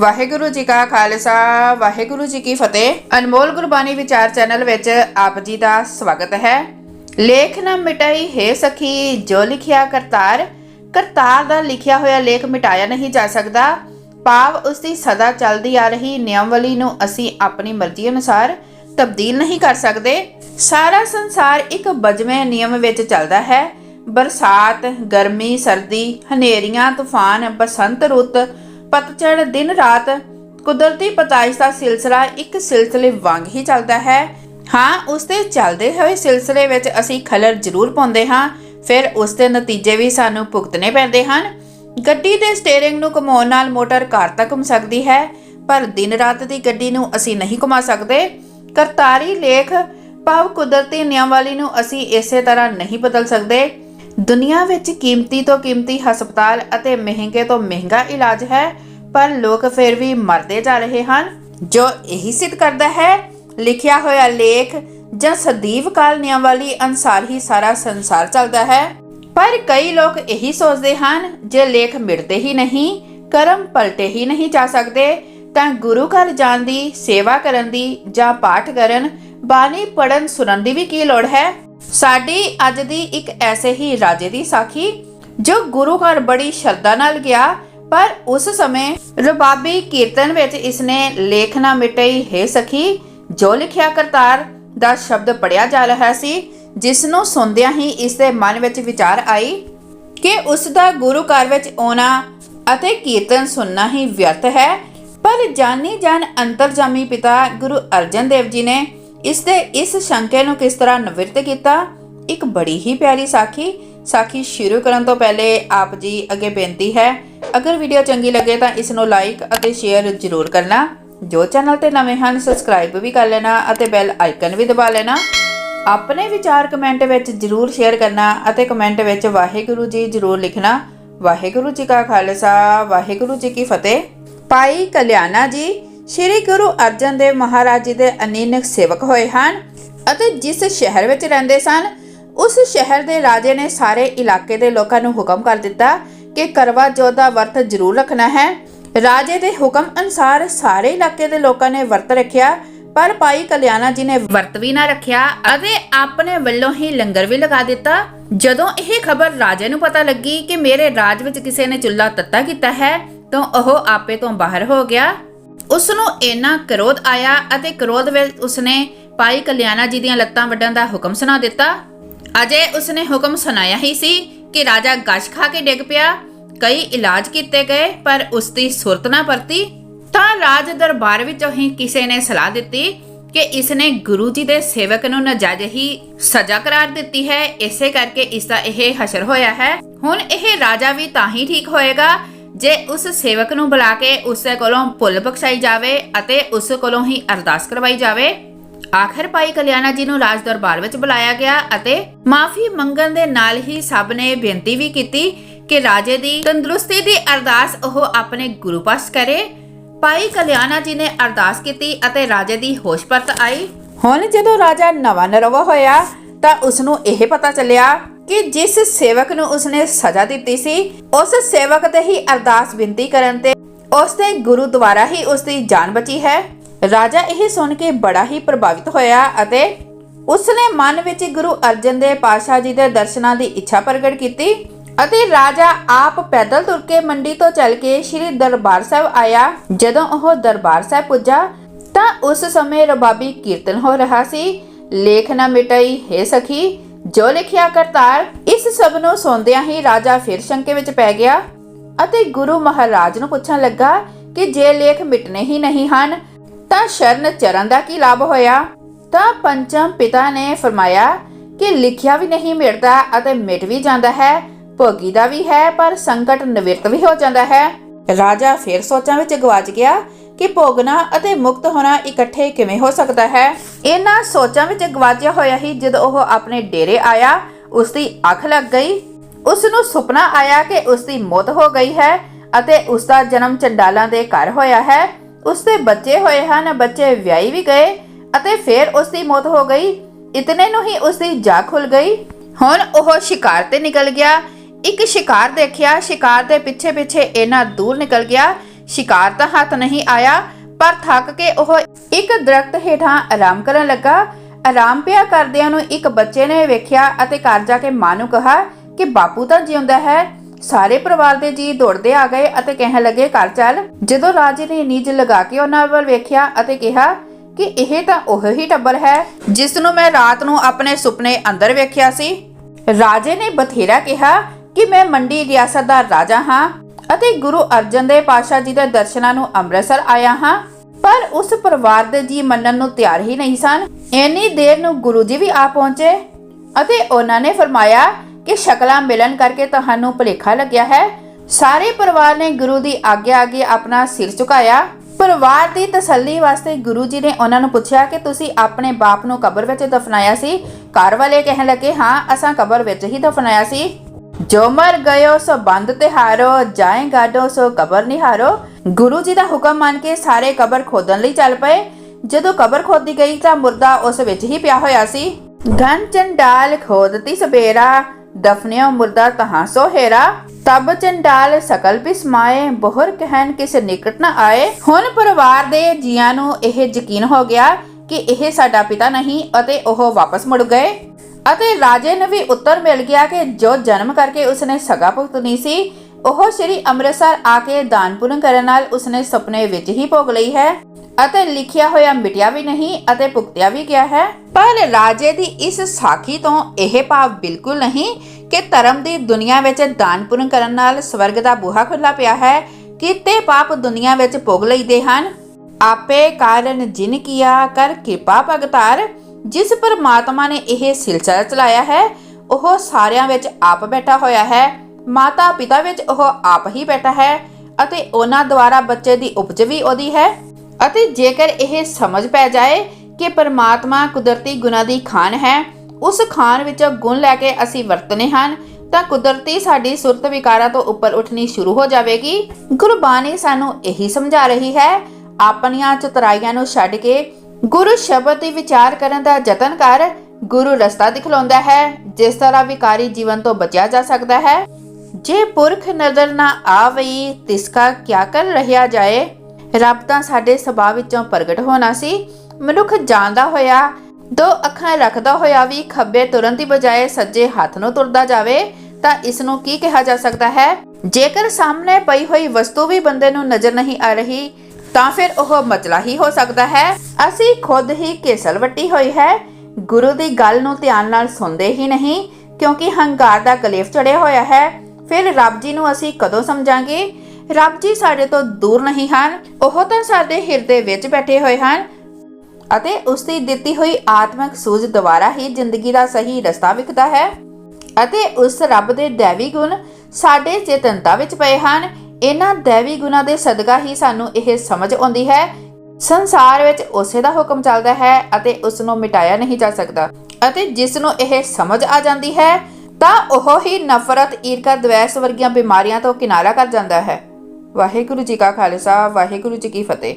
ਵਾਹਿਗੁਰੂ ਜੀ ਕਾ ਖਾਲਸਾ, ਵਾਹਿਗੁਰੂ ਜੀ ਕੀ ਫਤਿਹ। ਅਨਮੋਲ ਗੁਰਬਾਣੀ ਵਿਚਾਰ ਚੈਨਲ ਵਿੱਚ ਆਪ ਜੀ ਦਾ ਸਵਾਗਤ ਹੈ। ਲੇਖ ਨਾ ਮਿਟਾਈ, ਹੈ ਸਖੀ, ਜੋ ਲਿਖਿਆ ਕਰਤਾਰ ਕਰਤਾਰ ਦਾ ਲਿਖਿਆ ਹੋਇਆ ਲੇਖ ਮਿਟਾਇਆ ਨਹੀਂ ਜਾ ਸਕਦਾ। ਭਾਵ ਉਸ ਦੀ ਸਦਾ ਚੱਲਦੀ ਆ ਰਹੀ, ਨਿਯਮਵਲੀ ਨੂੰ ਅਸੀਂ ਆਪਣੀ ਮਰਜ਼ੀ ਅਨੁਸਾਰ ਤਬਦੀਲ ਨਹੀਂ ਕਰ ਸਕਦੇ। ਸਾਰਾ ਸੰਸਾਰ ਇੱਕ ਬਜਵੇਂ ਨਿਯਮ ਵਿੱਚ ਚੱਲਦਾ ਹੈ। ਬਰਸਾਤ, ਗਰਮੀ, ਸਰਦੀ, ਹਨੇਰੀਆਂ, ਤੂਫਾਨ, ਬਸੰਤ ਰੁੱਤ ਪਤਝੜ ਦਿਨ ਰਾਤ ਕੁਦਰਤੀ ਪਤਾਇਸ਼ ਦਾ ਸਿਲਸਿਲਾ ਇੱਕ ਸਿਲਸਿਲੇ ਵਾਂਗ ਹੀ ਚੱਲਦਾ ਹੈ। ਹਾਂ, ਉਸ ਦੇ ਚੱਲਦੇ ਹੋਏ ਸਿਲਸਿਲੇ ਵਿੱਚ ਅਸੀਂ ਖਲਰ ਜ਼ਰੂਰ ਪਾਉਂਦੇ ਹਾਂ। ਫਿਰ ਉਸ ਦੇ ਨਤੀਜੇ ਵੀ ਸਾਨੂੰ ਭੁਗਤਣੇ ਪੈਂਦੇ ਹਨ। ਗੱਡੀ ਦੇ ਸਟੀਅਰਿੰਗ ਨੂੰ ਘੁਮਾਉਣ ਨਾਲ ਮੋਟਰ ਕਾਰ ਤੱਕ ਘੁੰਮ ਸਕਦੀ ਹੈ, ਪਰ ਦਿਨ ਰਾਤ ਦੀ ਗੱਡੀ ਨੂੰ ਅਸੀਂ ਨਹੀਂ ਘੁਮਾ ਸਕਦੇ। ਕਰਤਾਰੀ ਲੇਖ ਭਾਵ ਕੁਦਰਤੀ ਨਿਯਮਾਵਲੀ ਨੂੰ ਅਸੀਂ ਇਸੇ ਤਰ੍ਹਾਂ ਨਹੀਂ ਬਦਲ ਸਕਦੇ। ਦੁਨੀਆ ਵਿੱਚ ਕੀਮਤੀ ਤੋਂ ਕੀਮਤੀ ਹਸਪਤਾਲ ਅਤੇ ਮਹਿੰਗੇ ਤੋਂ ਮਹਿੰਗਾ ਇਲਾਜ ਹੈ, ਪਰ ਲੋਕ ਫਿਰ ਵੀ ਮਰਦੇ ਜਾ ਰਹੇ ਹਨ। ਜੋ ਇਹੀ ਸਿੱਧ ਕਰਦਾ ਹੈ, ਲਿਖਿਆ ਹੋਇਆ ਲੇਖ ਜਾਂ ਸਦੀਵ ਕਾਲ ਨਿਯਮਾਵਲੀ ਅਨਸਾਰ ਹੀ ਸਾਰਾ ਸੰਸਾਰ ਚੱਲਦਾ ਹੈ। ਪਰ ਕਈ ਲੋਕ ਇਹੀ ਸੋਚਦੇ ਹਨ, ਜੇ ਲੇਖ ਮਿਟਦੇ ਹੀ ਨਹੀਂ, ਕਰਮ ਪਲਟੇ ਹੀ ਨਹੀਂ ਜਾ ਸਕਦੇ, ਤਾਂ ਗੁਰੂ ਘਰ ਜਾਣ ਦੀ, ਸੇਵਾ ਕਰਨ ਦੀ ਜਾਂ ਪਾਠ ਕਰਨ, ਬਾਣੀ ਪੜਨ ਸੁਣਨ ਦੀ ਵੀ ਕੀ ਲੋੜ ਹੈ? ਸਾਡੀ ਅੱਜ ਦੀ ਇੱਕ ਐਸੇ ਹੀ ਰਾਜੇ ਦੀ ਸਾਖੀ, ਜੋ ਗੁਰੂ ਘਰ ਬੜੀ ਸ਼ਰਧਾ ਨਾਲ ਗਿਆ, ਪਰ ਉਸ ਸਮੇਂ ਰਬਾਬੀ ਕੀਰਤਨ ਵਿੱਚ ਇਸਨੇ ਲੇਖ ਨਾ ਮਿਟਈ ਹੈ ਸਖੀ, ਜੋ ਲਿਖਿਆ ਕਰਤਾਰ ਦਾ ਸ਼ਬਦ ਪੜਿਆ ਜਾ ਰਿਹਾ ਸੀ ਜਿਸ ਨੂੰ ਸੁਣਦਿਆਂ ਹੀ ਇਸ ਦੇ ਮਨ ਵਿੱਚ ਵਿਚਾਰ ਆਈ ਕਿ ਉਸ ਦਾ ਗੁਰੂ ਘਰ ਵਿੱਚ ਆਉਣਾ ਅਤੇ ਕੀਰਤਨ ਸੁਣਨਾ ਹੀ ਵਿਅਰਥ ਹੈ। ਪਰ ਜਾਨੀ ਜਾਨ ਅੰਤਰਜਾਮੀ ਪਿਤਾ ਗੁਰੂ ਅਰਜਨ ਦੇਵ ਜੀ ਨੇ ਇਸ ਦੇ ਇਸ ਸ਼ੰਕੇ ਨੂੰ ਕਿਸ ਤਰ੍ਹਾਂ ਨਿਵਰਤ ਕੀਤਾ? ਇੱਕ ਬੜੀ ਹੀ ਪਿਆਰੀ ਸਾਖੀ। ਸਾਖੀ ਸ਼ੁਰੂ ਕਰਨ ਤੋਂ ਪਹਿਲੇ ਆਪ ਜੀ ਅੱਗੇ ਬੇਨਤੀ ਹੈ, ਅਗਰ ਵੀਡੀਓ ਚੰਗੀ ਲੱਗੇ ਤਾਂ ਇਸ ਨੂੰ ਲਾਈਕ ਅਤੇ ਸ਼ੇਅਰ ਜ਼ਰੂਰ ਕਰਨਾ। ਜੋ ਚੈਨਲ ਤੇ ਨਵੇਂ ਹਨ ਸਬਸਕ੍ਰਾਈਬ ਵੀ ਕਰ ਲੈਣਾ ਅਤੇ ਬੈਲ ਆਈਕਨ ਵੀ ਦਬਾ ਲੈਣਾ। ਆਪਣੇ ਵਿਚਾਰ ਕਮੈਂਟ ਵਿੱਚ ਜਰੂਰ ਸ਼ੇਅਰ ਕਰਨਾ ਅਤੇ ਕਮੈਂਟ ਵਿੱਚ ਵਾਹਿਗੁਰੂ ਜੀ ਜਰੂਰ ਲਿਖਣਾ। ਵਾਹਿਗੁਰੂ ਜੀ ਕਾ ਖਾਲਸਾ, ਵਾਹਿਗੁਰੂ ਜੀ ਕੀ ਫਤਿਹ। ਭਾਈ ਕਲਿਆਣਾ ਜੀ ਸ੍ਰੀ ਗੁਰੂ ਅਰਜਨ ਦੇਵ ਮਹਾਰਾਜ ਜੀ ਦੇ ਅਨੀਨਕ ਸੇਵਕ ਹੋਏ ਹਨ ਅਤੇ ਜਿਸ ਸ਼ਹਿਰ ਵਿੱਚ ਰਹਿੰਦੇ ਸਨ, ਉਸ ਸ਼ਹਿਰ ਦੇ ਰਾਜੇ ਨੇ ਸਾਰੇ ਇਲਾਕੇ ਦੇ ਲੋਕਾਂ ਨੂੰ ਹੁਕਮ ਕਰ ਦਿੱਤਾ ਕਿ ਕਰਵਾ ਚੌਥ ਦਾ ਵਰਤ ਜ਼ਰੂਰ ਰੱਖਣਾ ਹੈ। ਰਾਜੇ ਦੇ ਹੁਕਮ ਅਨਸਾਰ ਸਾਰੇ ਇਲਾਕੇ ਦੇ ਲੋਕਾਂ ਨੇ ਵਰਤ ਰੱਖਿਆ, ਪਰ ਭਾਈ ਕਲਿਆਣਾ ਜੀ ਨੇ ਵਰਤ ਵੀ ਨਾ ਰੱਖਿਆ ਅਤੇ ਆਪਣੇ ਵੱਲੋਂ ਹੀ ਲੰਗਰ ਵੀ ਲਗਾ ਦਿੱਤਾ। ਜਦੋਂ ਇਹ ਖਬਰ ਰਾਜੇ ਨੂੰ ਪਤਾ ਲੱਗੀ ਕਿ ਮੇਰੇ ਰਾਜ ਵਿੱਚ ਕਿਸੇ ਨੇ ਚੁੱਲ੍ਹਾ ਤੱਤਾ ਕੀਤਾ ਹੈ, ਤਾਂ ਉਹ ਆਪੇ ਤੋਂ ਬਾਹਰ ਹੋ ਗਿਆ। ਉਸ ਨੂੰ ਇੰਨਾ ਕਰੋਧ ਆਇਆ ਅਤੇ ਕਰੋਧ ਵਿੱਚ ਉਸਨੇ ਭਾਈ ਕਲਿਆਣਾ ਜੀ ਦੀਆਂ ਲੱਤਾਂ ਵੱਢਣ ਦਾ ਹੁਕਮ ਸੁਣਾ ਦਿੱਤਾ। ਅਜੇ ਉਸਨੇ ਹੁਕਮ ਸੁਣਾਇਆ ਹੀ ਸੀ ਕਿ ਰਾਜਾ ਗਸ਼ ਖਾ ਕੇ ਡਿੱਗ ਪਿਆ, ਕਈ ਇਲਾਜ ਕੀਤੇ ਗਏ, ਪਰ ਉਸ ਦੀ ਸੁਰਤ ਨਾ ਪਰਤੀ। ਤਾਂ ਰਾਜ ਦਰਬਾਰ ਵਿੱਚੋਂ ਹੀ ਕਿਸੇ ਨੇ ਸਲਾਹ ਦਿੱਤੀ ਕਿ ਇਸਨੇ ਗੁਰੂ ਜੀ ਦੇ ਸੇਵਕ ਨੂੰ ਨਜਾਇਜ਼ ਹੀ ਸਜ਼ਾ ਕਰਾਰ ਦਿੱਤੀ ਹੈ। ਇਸੇ ਕਰਕੇ ਇਸ ਦਾ ਇਹ ਹਸ਼ਰ ਹੋਇਆ ਹੈ। ਹੁਣ ਇਹ ਰਾਜਾ ਵੀ ਤਾਂ ਹੀ ਠੀਕ ਹੋਏਗਾ ਜੇ ਉਸ ਸੇਵਕ ਨੂੰ ਬੁਲਾ ਕੇ ਉਸ ਕੋਲੋਂ ਭੁੱਲ ਬਖਸ਼ਾਈ ਜਾਵੇ ਅਤੇ ਉਸ ਕੋਲੋਂ ਹੀ ਅਰਦਾਸ ਕਰਵਾਈ ਜਾਵੇ, ਆਖਰ ਭਾਈ ਕਲਿਆਣਾ ਜੀ ਨੂੰ ਰਾਜ ਦਰਬਾਰ ਵਿੱਚ ਬੁਲਾਇਆ ਗਿਆ ਅਤੇ ਮਾਫੀ ਮੰਗਣ ਦੇ ਨਾਲ ਹੀ ਸਭ ਨੇ ਬੇਨਤੀ ਵੀ ਕੀਤੀ ਕਿ ਰਾਜੇ ਦੀ ਤੰਦਰੁਸਤੀ ਦੀ ਅਰਦਾਸ ਉਹ ਆਪਣੇ ਗੁਰੂ ਪਾਸ ਕਰੇ। ਭਾਈ ਕਲਿਆਣਾ ਜੀ ਨੇ ਅਰਦਾਸ ਕੀਤੀ ਅਤੇ ਰਾਜੇ ਦੀ ਹੋਸ਼ ਪਰਤ ਆਈ। ਹੁਣ ਜਦੋਂ ਰਾਜਾ ਨਵਾਂ ਨਰਵਾ ਹੋਇਆ ਤਾਂ ਉਸ ਨੂੰ ਇਹ ਪਤਾ ਚੱਲਿਆ ਕਿ ਜਿਸ ਸੇਵਕ ਨੂੰ ਉਸਨੇ ਸਜ਼ਾ ਦਿੱਤੀ ਸੀ, ਉਸ ਸੇਵਕ ਤੇ ਹੀ ਅਰਦਾਸ ਬੇਨਤੀ ਕਰਨ ਤੇ ਉਸ ਦੇ ਗੁਰੂ ਦੁਆਰਾ ਹੀ ਉਸ ਦੀ ਜਾਨ ਬਚੀ ਹੈ। ਰਾਜਾ ਇਹ ਸੁਣ ਕੇ ਬੜਾ ਹੀ ਪ੍ਰਭਾਵਿਤ ਹੋਇਆ ਅਤੇ ਉਸਨੇ ਮਨ ਵਿੱਚ ਗੁਰੂ ਅਰਜਨ ਦੇਵ ਪਾਤਸ਼ਾਹ ਜੀ ਦੇ ਦਰਸ਼ਨਾਂ ਦੀ ਇੱਛਾ ਪ੍ਰਗਟ ਕੀਤੀ ਅਤੇ ਰਾਜਾ ਆਪ ਪੈਦਲ ਤੁਰ ਕੇ ਮੰਡੀ ਤੋਂ ਚੱਲ ਕੇ ਸ੍ਰੀ ਦਰਬਾਰ ਸਾਹਿਬ ਆਇਆ। ਜਦੋਂ ਉਹ ਦਰਬਾਰ ਸਾਹਿਬ ਪੁੱਜਾ, ਤਾਂ ਉਸ ਸਮੇਂ ਰਬਾਬੀ ਕੀਰਤਨ ਹੋ ਰਿਹਾ ਸੀ। ਲੇਖ ਨਾ ਮਿਟਾਈ, ਹੈ ਸਖੀ ਜੋ ਲਿਖਿਆ ਕਰਤਾਰ, ਇਸ ਸਭ ਨੂੰ ਸੁਣਦਿਆਂ ਹੀ ਰਾਜਾ ਫਿਰ ਸ਼ੰਕੇ ਵਿੱਚ ਪੈ ਗਿਆ ਅਤੇ ਗੁਰੂ ਮਹਾਰਾਜ ਨੂੰ ਪੁੱਛਣ ਲੱਗਾ ਕਿ ਜੇ ਲੇਖ ਮਿਟਨੇ ਹੀ ਨਹੀਂ ਹਨ, ਤਾਂ ਸ਼ਰਨ ਚਰਨ ਦਾ ਕੀ ਲਾਭ ਹੋਇਆ? ਤਾਂ ਪੰਚਮ ਪਿਤਾ ਨੇ ਫਰਮਾਇਆ ਕਿ ਲਿਖਿਆ ਵੀ ਨਹੀਂ ਮਿਟਦਾ ਅਤੇ ਮਿਟ ਵੀ ਜਾਂਦਾ ਹੈ, ਭੋਗੀ ਦਾ ਵੀ ਹੈ, ਪਰ ਸੰਕਟ ਨਿਵਰਤ ਵੀ ਹੋ ਜਾਂਦਾ ਹੈ। ਰਾਜਾ ਫਿਰ ਸੋਚਾਂ ਵਿੱਚ ਗਵਾਚ ਗਿਆ ਕਿ ਭੋਗਣਾ ਅਤੇ ਮੁਕਤ ਹੋਣਾ ਇਕੱਠੇ ਕਿਵੇਂ ਹੋ ਸਕਦਾ ਹੈ? ਇਹਨਾਂ ਸੋਚਾਂ ਵਿੱਚ ਗਵਾਚਿਆ ਹੋਇਆ ਹੀ ਜਦੋਂ ਉਹ ਆਪਣੇ ਡੇਰੇ ਆਇਆ ਉਸ ਦੀ ਅੱਖ ਲੱਗ ਗਈ। ਉਸ ਨੂੰ ਸੁਪਨਾ ਆਇਆ ਕਿ ਉਸ ਦੀ ਮੌਤ ਹੋ ਗਈ ਹੈ ਅਤੇ ਉਸ ਦਾ ਜਨਮ ਚੰਡਾਲਾਂ ਦੇ ਘਰ ਹੋਇਆ ਹੈ। ਉਸ ਦੇ ਬੱਚੇ ਹੋਏ ਹਨ, ਬੱਚੇ ਵਿਆਹੀ ਵੀ ਗਏ ਅਤੇ ਫਿਰ ਉਸ ਦੀ ਮੌਤ ਹੋ ਗਈ। ਇਤਨੇ ਨੂੰ ਹੀ ਉਸ ਦੀ ਜਾਗ ਖੁੱਲ ਗਈ। ਹੁਣ ਉਹ ਸ਼ਿਕਾਰ ਤੇ ਨਿਕਲ ਗਿਆ। ਇੱਕ ਸ਼ਿਕਾਰ ਦੇਖਿਆ, ਸ਼ਿਕਾਰ ਦੇ ਪਿੱਛੇ ਪਿੱਛੇ ਇੰਨਾ ਦੂਰ ਨਿਕਲ ਗਿਆ ਸ਼ਿਕਾਰ ਤਾਂ ਹੱਥ ਨਹੀਂ ਆਇਆ, ਪਰ ਥੱਕ ਕੇ ਉਹ ਇੱਕ ਦਰਖਤ ਹੇਠਾਂ ਆਰਾਮ ਕਰਨ ਲੱਗਾ। ਆਰਾਮ ਪਿਆ ਕਰਦਿਆਂ ਨੂੰ ਇੱਕ ਬੱਚੇ ਨੇ ਵੇਖਿਆ ਅਤੇ ਘਰ ਜਾ ਕੇ ਮਾਂ ਨੂੰ ਕਿਹਾ ਕਿ ਬਾਪੂ ਤਾਂ ਜਿਉਂਦਾ ਹੈ। ਸਾਰੇ ਪਰਿਵਾਰ ਦੇ ਜੀ ਦੌੜਦੇ ਆ ਗਏ ਅਤੇ ਕਹਿਣ ਲੱਗੇ, ਘਰ ਚੱਲ। ਜਦੋਂ ਰਾਜੇ ਨੇ ਨੀਜ ਲਗਾ ਕੇ ਉਹਨਾਂ ਵੱਲ ਵੇਖਿਆ ਅਤੇ ਕਿਹਾ ਕਿ ਇਹ ਤਾਂ ਉਹ ਹੀ ਟੱਬਰ ਹੈ ਜਿਸ ਨੂੰ ਮੈਂ ਰਾਤ ਨੂੰ ਆਪਣੇ ਸੁਪਨੇ ਅੰਦਰ ਵੇਖਿਆ ਸੀ। ਰਾਜੇ ਨੇ ਬਥੇਰਾ ਕਿਹਾ ਕਿ ਮੈਂ ਮੰਡੀ ਰਿਆਸਤ ਦਾ ਰਾਜਾ ਹਾਂ। ਅਤੇ ਗੁਰੂ ਅਰਜਨ ਦੇਵ ਪਾਸ਼ਾ ਜੀ ਦੇ ਦਰਸ਼ਨਾਂ ਨੂੰ ਅੰਮ੍ਰਿਤਸਰ ਆਇਆ ਹਾਂ। ਪਰ ਉਸ ਪਰਿਵਾਰ ਦੇ ਜੀ ਮੰਨਣ ਨੂੰ ਤਿਆਰ ਹੀ ਨਹੀਂ ਸਨ। ਇੰਨੀ ਦੇਰ ਨੂੰ ਗੁਰੂ ਜੀ ਵੀ ਆ ਪਹੁੰਚੇ ਅਤੇ ਉਹਨਾਂ ਨੇ ਫਰਮਾਇਆ ਕਿ ਸ਼ਕਲਾਂ ਮਿਲਣ ਕਰਕੇ ਤੁਹਾਨੂੰ ਭੁਲੇਖਾ ਲੱਗਿਆ ਹੈ। ਸਾਰੇ ਪਰਿਵਾਰ ਨੇ ਗੁਰੂ ਦੀ ਆਗਿਆ ਅੱਗੇ ਆਪਣਾ ਸਿਰ ਝੁਕਾਇਆ। ਪਰਿਵਾਰ ਦੀ ਤਸੱਲੀ ਵਾਸਤੇ ਗੁਰੂ ਜੀ ਨੇ ਉਹਨਾਂ ਨੂੰ ਪੁੱਛਿਆ ਕਿ ਤੁਸੀਂ ਆਪਣੇ ਬਾਪ ਨੂੰ ਕਬਰ ਵਿੱਚ ਦਫਨਾਇਆ ਸੀ? ਘਰ ਵਾਲੇ ਕਹਿਣ ਲੱਗੇ, ਹਾਂ, ਅਸਾਂ ਕਬਰ ਵਿੱਚ ਹੀ ਦਫਨਾਇਆ ਸੀ। ਜੋ ਮਰ ਗਇਓ ਸੋ ਬੰਦ ਤਿਹਾਰੋ ਜਾਏ ਗਾਡੋ ਸੋ ਕਬਰ ਨਿਹਾਰੋ। ਗੁਰੂ ਜੀ ਦਾ ਹੁਕਮ ਮੰਨ ਕੇ ਸਾਰੇ ਕਬਰ ਖੋਦਣ ਲਈ ਚੱਲ ਪਏ। ਜਦੋਂ ਕਬਰ ਖੋਦੀ ਗਈ ਤਾਂ ਮੁਰਦਾ ਉਸ ਵਿੱਚ ਹੀ ਪਿਆ ਹੋਇਆ ਸੀ। ਘਨ ਚੰਡਾਲ ਖੋਦਤੀ ਸਬੇਰਾ ਦਫਨਿਓ ਮੁਰਦਾ ਤਹਾਂ ਸੋ ਹੈਰਾ। ਤਬ ਚੰਡਾਲ ਸਕਲ ਬਿਸਮਾਏ ਬਹੁਰ ਕਹਿਣ ਕਿਸ ਨਿਕਟ ਨਾ ਆਏ। ਹੁਣ ਪਰਿਵਾਰ ਦੇ ਜੀਆਂ ਨੂੰ ਇਹ ਯਕੀਨ ਹੋ ਗਿਆ ਕਿ ਇਹ ਸਾਡਾ ਪਿਤਾ ਨਹੀਂ ਅਤੇ ਉਹ ਵਾਪਸ ਮੁੜ ਗਏ। ਅਤੇ ਰਾਜੇ ਨੂੰ ਵੀ ਉੱਤਰ ਮਿਲ ਗਿਆ ਕਿ ਜੋ ਜਨਮ ਕਰਕੇ ਉਸਨੇ ਸਗਾ ਭੁਗਤਣੀ ਸੀ, ਉਹ ਸ੍ਰੀ ਅੰਮ੍ਰਿਤਸਰ ਆ ਕੇ ਦਾਨ ਪੁੰਨ ਕਰਨ ਨਾਲ ਉਸਨੇ ਸੁਪਨੇ ਵਿੱਚ ਹੀ ਭੋਗ ਲਈ ਹੈ ਅਤੇ ਲਿਖਿਆ ਹੋਇਆ ਮਿਟਿਆ ਵੀ ਨਹੀਂ ਅਤੇ ਭੁਗਤਿਆ ਵੀ ਗਿਆ ਹੈ। ਪਰ ਰਾਜੇ ਦੀ ਇਸ ਸਾਖੀ ਤੋਂ ਇਹ ਭਾਵ ਬਿਲਕੁਲ ਨਹੀਂ ਕਿ ਧਰਮ ਦੀ ਦੁਨੀਆ ਵਿੱਚ ਦਾਨ ਪੁੰਨ ਕਰਨ ਨਾਲ ਸਵਰਗ ਦਾ ਬੂਹਾ ਖੁੱਲਾ ਪਿਆ ਹੈ ਕਿਤੇ ਪਾਪ ਦੁਨੀਆ ਵਿੱਚ ਭੋਗ ਲਈਦੇ ਹਨ। ਆਪੇ ਕਾਰਨ ਜਿਨ ਕੀਆ, ਕਰ ਕਿਰਪਾ ਭਗਤਾਰ। ਜਿਸ ਪਰਮਾਤਮਾ ਨੇ ਇਹ ਸਿਲਸਿਲਾ ਚਲਾਇਆ ਹੈ, ਉਹ ਸਾਰਿਆਂ ਵਿੱਚ ਆਪ ਬੈਠਾ ਹੋਇਆ ਹੈ। ਮਾਤਾ ਪਿਤਾ ਵਿੱਚ ਉਹ ਆਪ ਹੀ ਬੈਠਾ ਹੈ ਅਤੇ ਉਹਨਾਂ ਦੁਆਰਾ ਬੱਚੇ ਦੀ ਉਪਜ ਵੀ ਉਹਦੀ ਹੈ। ਅਤੇ ਜੇਕਰ ਇਹ ਸਮਝ ਪੈ ਜਾਏ ਕਿ ਪਰਮਾਤਮਾ ਕੁਦਰਤੀ ਗੁਣਾਂ ਦੀ ਖਾਨ ਹੈ, ਉਸ ਖਾਨ ਵਿੱਚੋਂ ਗੁਣ ਲੈ ਕੇ ਅਸੀਂ ਵਰਤਨੇ ਹਨ, ਤਾਂ ਕੁਦਰਤੀ ਸਾਡੀ ਸੁਰਤ ਵਿਕਾਰਾਂ ਤੋਂ ਉੱਪਰ ਉੱਠਣੀ ਸ਼ੁਰੂ ਹੋ ਜਾਵੇਗੀ। ਗੁਰਬਾਣੀ ਸਾਨੂੰ ਇਹੀ ਸਮਝਾ ਰਹੀ ਹੈ, ਆਪਣੀਆਂ ਚਤਰਾਈਆਂ ਨੂੰ ਛੱਡ ਕੇ ਗੁਰੂ ਸ਼ਬਦ ਦੀ ਵਿਚਾਰ ਕਰਨ ਦਾ ਯਤਨ ਕਰ ਗੁਰੂ ਰਸਤਾ ਦਿਖਲਾਉਂਦਾ ਹੈ, ਜਿਸ ਤਰ੍ਹਾਂ ਵਿਕਾਰੀ ਜੀਵਨ ਤੋਂ ਬਚਿਆ ਜਾ ਸਕਦਾ ਹੈ। ਜੇ ਪੁਰਖ ਨਜ਼ਰ ਨਾ ਆਵਈ ਤਿਸਕਾ ਕਿਆ ਕਰ ਰਹਿਆ ਜਾਏ? ਰੱਬ ਤਾਂ ਸਾਡੇ ਸੁਭਾਅ ਵਿੱਚੋਂ ਪ੍ਰਗਟ ਹੋਣਾ ਸੀ। ਮਨੁੱਖ ਜਾਣਦਾ ਹੋਇਆ, ਦੋ ਅੱਖਾਂ ਰੱਖਦਾ ਹੋਇਆ ਵੀ ਖੱਬੇ ਤੁਰਨ ਦੀ ਬਜਾਏ ਸੱਜੇ ਹੱਥ ਨੂੰ ਤੁਰਦਾ ਜਾਵੇ, ਤਾਂ ਇਸ ਨੂੰ ਕੀ ਕਿਹਾ ਜਾ ਸਕਦਾ ਹੈ? ਜੇਕਰ ਸਾਹਮਣੇ ਪਈ ਹੋਈ ਵਸਤੂ ਵੀ ਬੰਦੇ ਨੂੰ ਨਜ਼ਰ ਨਹੀਂ ਆ ਰਹੀ ਤਾਂ ਫਿਰ ਉਹ ਮਚਲਾ ਹੀ ਹੋ ਸਕਦਾ ਹੈ। ਅਸੀਂ ਖੁਦ ਹੀ ਕੇਸਲ ਵੱਟੀ ਹੋਈ ਹੈ। ਗੁਰੂ ਦੀ ਗੱਲ ਨੂੰ ਧਿਆਨ ਨਾਲ ਸੁਣਦੇ ਹੀ ਨਹੀਂ, ਕਿਉਂਕਿ ਹੰਕਾਰ ਦਾ ਕਲੇਫ ਚੜਿਆ ਹੋਇਆ ਹੈ। ਫਿਰ ਰੱਬ ਜੀ ਨੂੰ ਅਸੀਂ ਕਦੋਂ ਸਮਝਾਂਗੇ? ਰੱਬ ਜੀ ਸਾਡੇ ਤੋਂ ਦੂਰ ਨਹੀਂ ਹਨ। ਉਹ ਤਾਂ ਸਾਡੇ ਹਿਰਦੇ ਵਿੱਚ ਬੈਠੇ ਹੋਏ ਹਨ। ਅਤੇ ਉਸ ਦੀ ਦਿੱਤੀ ਹੋਈ ਆਤਮਿਕ ਸੂਝ ਦੁਆਰਾ ਹੀ ਜ਼ਿੰਦਗੀ ਦਾ ਸਹੀ ਰਸਤਾ ਵਿਖਦਾ ਹੈ। ਅਤੇ ਉਸ ਰੱਬ ਦੇ ਦੇਵੀ ਗੁਣ ਸਾਡੇ ਚੇਤਨਤਾ ਵਿੱਚ ਪਏ ਹਨ। ਇਹਨਾਂ ਦੇਵੀ ਗੁਣਾਂ ਦੇ ਸਦਕਾ ਹੀ ਸਾਨੂੰ ਇਹ ਸਮਝ ਆਉਂਦੀ ਹੈ। ਸੰਸਾਰ ਵਿੱਚ ਉਸੇ ਦਾ ਹੁਕਮ ਚੱਲਦਾ ਹੈ ਅਤੇ ਉਸ ਨੂੰ ਮਿਟਾਇਆ ਨਹੀਂ ਜਾ ਸਕਦਾ। ਅਤੇ ਜਿਸ ਨੂੰ ਇਹ ਸਮਝ ਆ ਜਾਂਦੀ ਹੈ, ਤਾਂ ਉਹ ਹੀ ਨਫ਼ਰਤ, ਈਰਖਾ, ਦਵੈਸ ਵਰਗੀਆਂ ਬਿਮਾਰੀਆਂ ਤੋਂ ਕਿਨਾਰਾ ਕਰ ਜਾਂਦਾ ਹੈ। ਵਾਹਿਗੁਰੂ ਜੀ ਕਾ ਖਾਲਸਾ, ਵਾਹਿਗੁਰੂ ਜੀ ਕੀ ਫਤਿਹ।